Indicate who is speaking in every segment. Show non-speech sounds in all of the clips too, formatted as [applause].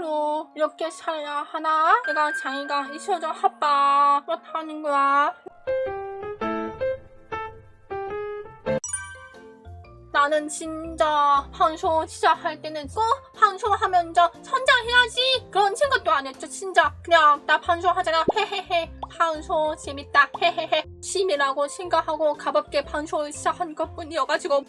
Speaker 1: 앞으로 이렇게 살아야 하나? 내가 장애가 있어서 아빠 못하는 거야. 나는 진짜 방송 시작할 때는 꼭 방송하면서 성장해야지. 그런 생각도 안 했죠 진짜. 그냥 나 방송하잖아. 헤헤헤. 방송 재밌다. 헤헤헤. 취미라고 생각하고 가볍게 방송을 시작한 것뿐이어가지고.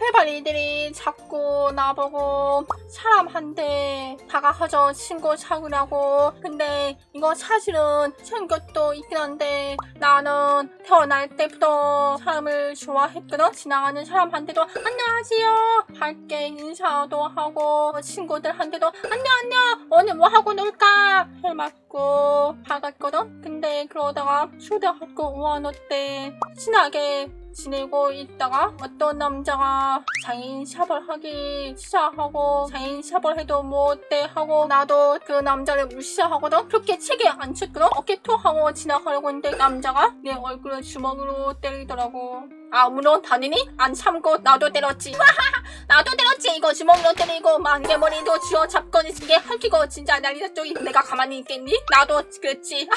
Speaker 1: 해발이들이 자꾸 나보고 사람한테 다가가서 친구 사귀라고. 근데 이거 사실은 생각도 있긴 한데 나는 태어날 때부터 사람을 좋아했거든. 지나가는 사람한테도 안녕하세요. 밝게 인사도 하고 친구 들한테도 안녕 안녕! 오늘 뭐 하고 놀까? 해맞고 박았거든? 근데 그러다가 초등학교 5학년 때 친하게 지내고 있다가 어떤 남자가 장애인 샵을 하기 시작하고 장애인 샵을 해도 못돼 하고 나도 그 남자를 무시하거든? 그렇게 책에 안 쳤거든? 어깨 토하고 지나가려고 했는데 남자가 내 얼굴을 주먹으로 때리더라고. 아 물론 당연히 안 참고 나도 때렸지 [laughs] 나도 때렸지. 이거 주먹으로 때리고 만개머리도 쥐어 잡고 이게 핥히고 진짜 난리났죠 내가 가만히 있겠니? 나도 그랬지.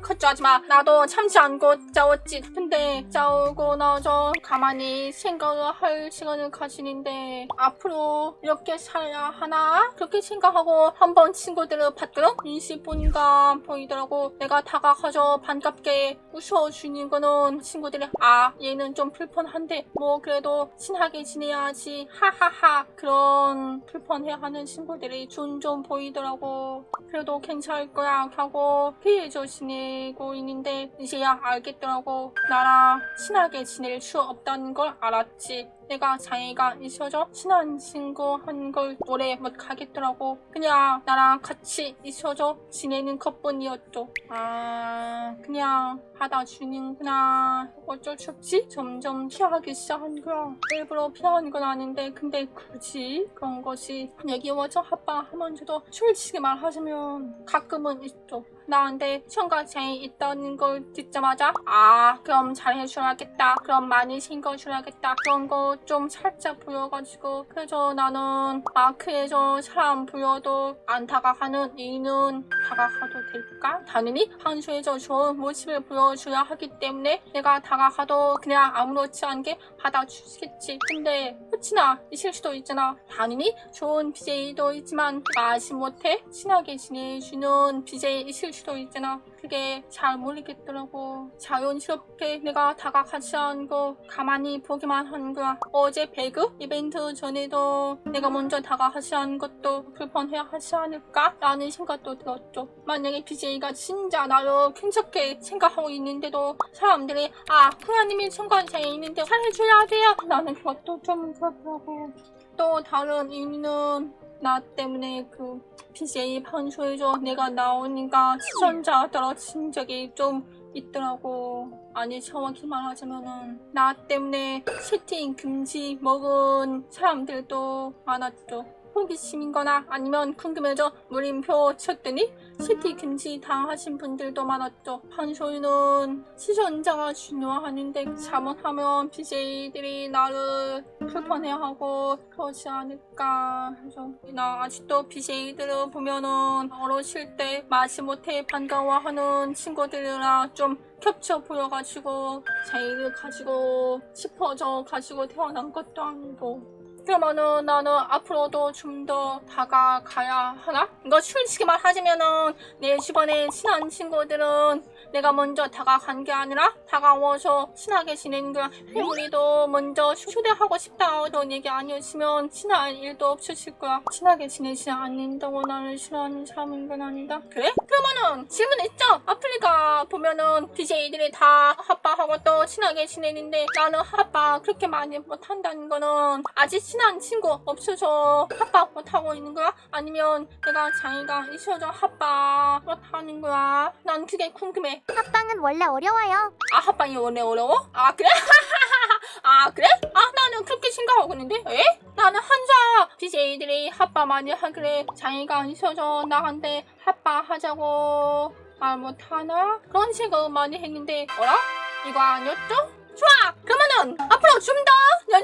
Speaker 1: 걱정하지마. 나도 참지 않고 싸웠지. 근데 싸우고 나서 가만히 생각을 할 시간을 가지는데 앞으로 이렇게 살아야 하나? 그렇게 생각하고 한번 친구들을 봤거든? 20분간 보이더라고. 내가 다가가서 반갑게 웃어주는 거는 친구들이 아 얘는 좀 불편한데 뭐 그래도 친하게 지내야지 하하하 그런 불편해하는 친구들이 종종 보이더라고. 그래도 괜찮을 거야 하고 피해줘 지내고 있는데 이제야 알겠더라고. 나랑 친하게 지낼 수 없다는 걸 알았지 내가 장애가 있어서 친한 친구 한걸 오래 못 가겠더라고. 그냥 나랑 같이 있어서 지내는 것뿐이었죠. 아 그냥 받아주는구나. 어쩔 수 없지. 점점 피하기 시작한 거야. 일부러 피하는 건 아닌데 근데 굳이 그런 것이 여기 와서 아빠 하면서도 솔직히 말하자면 가끔은 있죠 나한테 청각장애 있다는 걸 듣자마자 아 그럼 잘해줘야겠다. 그럼 많이 챙겨줘야겠다. 그런 거 좀 살짝 보여가지고 그래서 나는 마크에서 사람 보여도 안 다가가는 이유는 다가가도 될까? 당연히 한수에서 좋은 모습을 보여줘야 하기 때문에 내가 다가가도 그냥 아무렇지 않게 받아주겠지. 근데 혹시나 있을 수도 있잖아. 당연히 좋은 BJ도 있지만 마지 못해 친하게 지내주는 BJ 있을 수도 있잖아 그게 잘 모르겠더라고. 자연스럽게 내가 다가가지 않고 가만히 보기만 한 거야. 어제 배그 이벤트 전에도 내가 먼저 다가가지 않은 것도 불편해 하지 않을까? 라는 생각도 들었죠. 만약에 BJ가 진짜 나를 괜찮게 생각하고 있는데도 사람들이 아 후야님이 청관장에 있는데 잘해줘야 돼요. 나는 그것도 좀 그렇더라고. 또 다른 이유는 나 때문에 그 BJ 방송에서 내가 나오니까 시청자 떨어진 적이 좀 있더라고. 아니 정확히 말하자면은 나 때문에 채팅 금지 먹은 사람들도 많았죠. 호기심인거나 아니면 궁금해져 물음표 쳤더니 채팅 금지 당하신 분들도 많았죠. 방송에는 시청자가 중요하는데 잘못하면 BJ들이 나를 불편해하고 그러지 않을까 해서 나 아직도 BJ들을 보면은 어렸을 때 마지 못해 반가워하는 친구들이랑 좀 겹쳐 보여가지고 자의를 가지고 싶어져 가지고 태어난 것도 아니고 그러면은 나는 앞으로도 좀 더 다가가야 하나? 이거 솔직히 말하자면은 내 주변에 친한 친구들은 내가 먼저 다가간 게 아니라 다가와서 친하게 지내는 거야. 해물이도 먼저 초대하고 싶다 그런 얘기 아니었으면 친할 일도 없었을 거야. 친하게 지내지 않는다고 나를 싫어하는 사람인 건 아니다. 그래? 그러면은 질문 있죠? 아프리카 보면은 BJ들이 다 아빠하고 또 친하게 지내는데 나는 아빠 그렇게 많이 못한다는 거는 아직 친한 친구 없어서 아빠 못하고 있는 거야? 아니면 내가 장애가 있어서 아빠 못하는 거야? 난 그게 궁금해.
Speaker 2: 합방은 원래 어려워요.
Speaker 1: 아 합방이 원래 어려워? 아 그래? [laughs] 아 그래? 아 나는 그렇게 생각하고 있는데 에? 나는 한자 BJ들이 합방 많이 하길래 장애가 있어서 나한테 합방 하자고 말 못하나? 그런 생각을 많이 했는데 어라? 이거 아니었죠? 좋아! 그러면은 앞으로 좀 더! 네!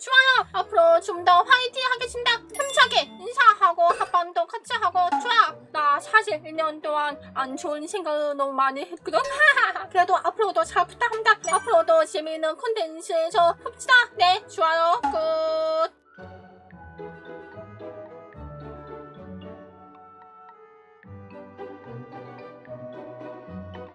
Speaker 1: 좋아요! 앞으로 좀 더 화이팅 하겠습니다! 힘차게 인사하고 합방도 같이 하고 좋아. 나 사실 1년 동안 안 좋은 생각을 너무 많이 했거든. 그래도 앞으로도 잘 부탁합니다. 앞으로도 재미있는 콘텐츠에서 봅시다. 네, 좋아요. 끝.